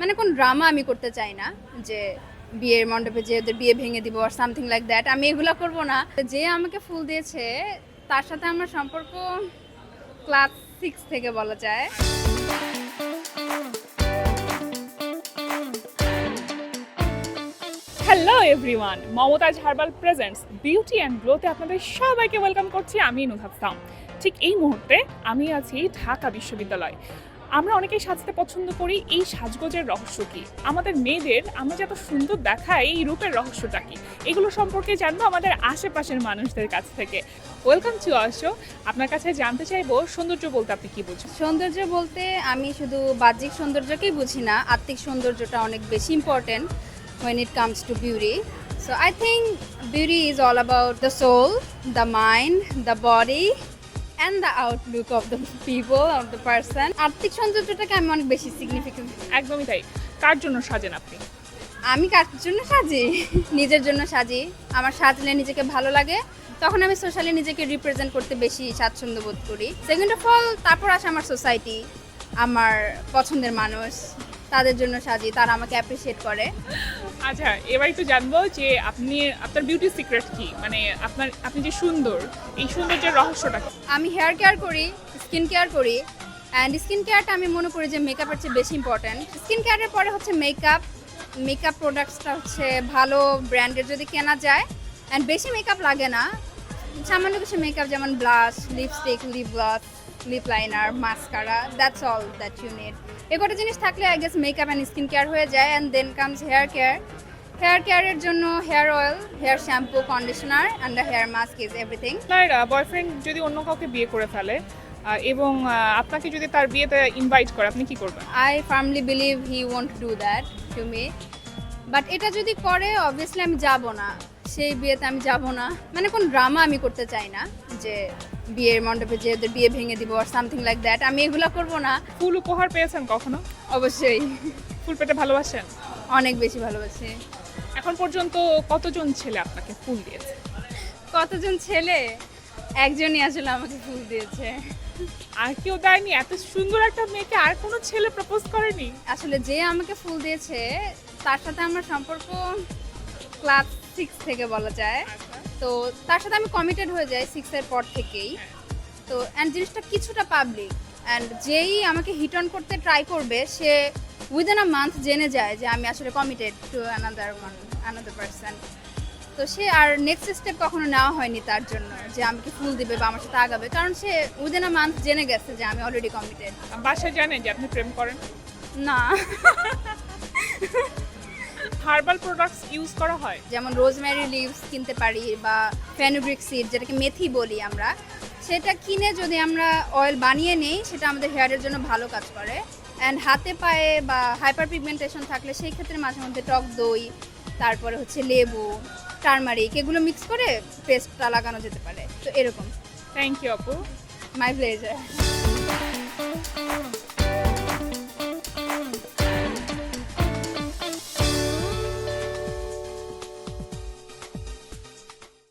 মানে কোন ড্রামা আমি করতে চাই না যে বিয়ের মণ্ডপে যে ওদের বিয়ে ভেঙে দিব আর সামথিং লাইক দ্যাট আমি এগুলো করব না। যে আমাকে ফুল দিয়েছে, তার সাথে আমার সম্পর্ক ক্লাস সিক্স থেকে বলা যায়। Hello everyone Momtaz herbal presents beauty and গ্লোতে আপনাদের সবাইকে ওয়েলকাম করছি, আমি নুহাফতাম ঠিক এই মুহূর্তে আমি আছি ঢাকা বিশ্ববিদ্যালয়। আমরা অনেকেই সাজতে পছন্দ করি এই সাজগোজের রহস্য কি? আমাদের মেয়েদের আমরা যে এত সুন্দর দেখাই এই রূপের রহস্যটা কি? এগুলো সম্পর্কে জানব আমাদের আশেপাশের মানুষদের কাছ থেকে। ওয়েলকাম টু আসো আপনার কাছে জানতে চাইব সৌন্দর্য বলতে আপনি কি বুঝেন? সৌন্দর্য বলতে আমি শুধু বাহ্যিক সৌন্দর্যকেই বুঝি না আত্মিক সৌন্দর্যটা অনেক বেশি important when it comes to beauty. So I think beauty is all about the soul, the mind, the body and the outlook of the people of the person. আত্মিক সৌন্দর্যটাকে আমি অনেক বেশি সিগনিফিকেন্ট একদমই তাই। কার জন্য সাজেন আপনি? আমি কার জন্য সাজি? নিজের জন্য সাজি। আমার সাজলে নিজেকে ভালো লাগে। তখন আমি সোশ্যালি নিজেকে রিপ্রেজেন্ট করতে বেশি স্বাচ্ছন্দ্য বোধ করি। সেকেন্ড অফ অল তারপর আসে আমার সোসাইটি আমার পছন্দের মানুষ। তাদের জন্য সাজি তারা আমাকে অ্যাপ্রিসিয়েট করে। আচ্ছা এবার একটু জানব যে আপনি আপনার বিউটি সিক্রেট কি? মানে আপনার আপনি যে সুন্দর এই সৌন্দর্যের রহস্যটা কি? আমি হেয়ার কেয়ার করি স্কিন কেয়ার করি অ্যান্ড স্কিন কেয়ারটা আমি মনে করি যে মেকআপের চেয়ে বেশি ইম্পর্ট্যান্ট স্কিন কেয়ারের পরে হচ্ছে মেকআপ মেকআপ প্রোডাক্টসটা হচ্ছে ভালো ব্র্যান্ডের যদি কেনা যায় অ্যান্ড বেশি মেকআপ লাগে না। সামান্য কিছু মেকআপ যেমন blush lipstick lip gloss lip liner mascara that's all that you need এ কটা জিনিস থাকলে I guess makeup and skin care হয়ে যায় and then comes hair care hair কেয়ারের জন্য hair oil hair shampoo conditioner and the hair mask is everything আপনার boyfriend যদি অন্য কাউকে বিয়ে করে ফেলে এবং আপনাকে যদি তার বিয়েতে ইনভাইট করে আপনি কি করবেন? I firmly believe he won't do that to me but এটা যদি করে অবভিয়াসলি আমি যাব না। সেই বিয়েতে আমি যাব না। মানে কোন ড্রামা আমি করতে চাই না। যে বিয়ের মণ্ডপে যে ওদের বিয়ে ভেঙে দিব আর সামথিং লাইক দ্যাট আমি এগুলো করব না। ফুল উপহার পেয়েছেন কখনো? অবশ্যই। ফুল পেতে ভালোবাসেন? অনেক বেশি ভালোবাসি। এখন পর্যন্ত কতজন ছেলে আপনাকে ফুল দিয়েছে? কতজন ছেলে? একজনই আসলে আমাকে ফুল দিয়েছে। আর কেউ দেয়নি? এত সুন্দর একটা মেয়েকে আর কোনো ছেলে প্রপোজ করেনি? আসলে যে আমাকে ফুল দিয়েছে তার সাথে আমার সম্পর্ক ক্লাস সিক্স থেকে বলা যায়। তো তার সাথে আমি কমিটেড হয়ে যাই সিক্সের পর থেকেই। তো অ্যান্ড জিনিসটা কিছুটা পাবলিক অ্যান্ড যেই আমাকে হিট অন করতে ট্রাই করবে সে উইদিন আ মান্থ জেনে যায় যে আমি আসলে committed to another one another person তো সে আর নেক্সট স্টেপ কখনো নেওয়া হয়নি তার জন্য যে আমাকে ফুল দিবে বা আমার সাথে আগাবে। কারণ সে উইদিন আ মান্থ জেনে গেছে যে আমি অলরেডি কমিটেড বাসায় জানেন যে আপনি প্রেম করেন? না। হার্বাল প্রোডাক্টস ইউজ করা হয়? যেমন রোজমেরি লিভস কিনতে পারি বা ফেনুগ্রিক সিড যেটাকে মেথি বলি আমরা সেটা কিনে যদি আমরা অয়েল বানিয়ে নেই সেটা আমাদের হেয়ারের জন্য ভালো কাজ করে। অ্যান্ড হাতে পায়ে বা হাইপার পিগমেন্টেশন থাকলে সেই ক্ষেত্রে মাঝে মধ্যে টক দই তারপরে হচ্ছে লেবু টারমারিক এগুলো মিক্স করে পেস্টটা লাগানো যেতে পারে। তো এরকম। থ্যাংক ইউ আপু। My pleasure